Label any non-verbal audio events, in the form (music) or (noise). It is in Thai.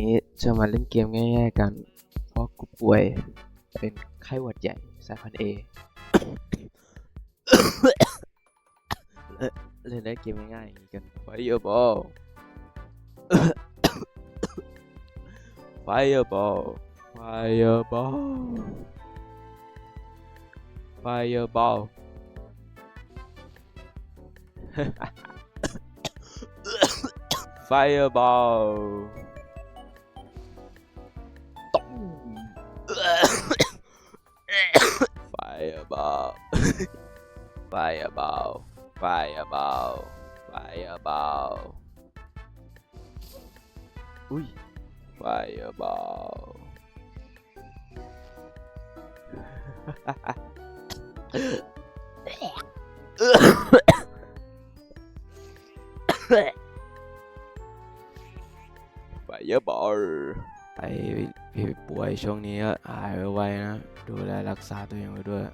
นี้จะมาเล่นเกมง่ายๆกัน เพราะกูป่วยเป็นไข้หวัดใหญ่สายพันเอเล่นได้เกมง่ายๆกัน Fireball Fireball Fireball Fireball Fireball ตุ้ Fireball. Fireball. Fireball. Fireball. อุ้ย Fireball (laughs) ไฟเยอะบอลไอพี่ป่วยช่วงนี้ก็หายไวๆนะ ดูแลรักษาตัวเองไว้ด้วย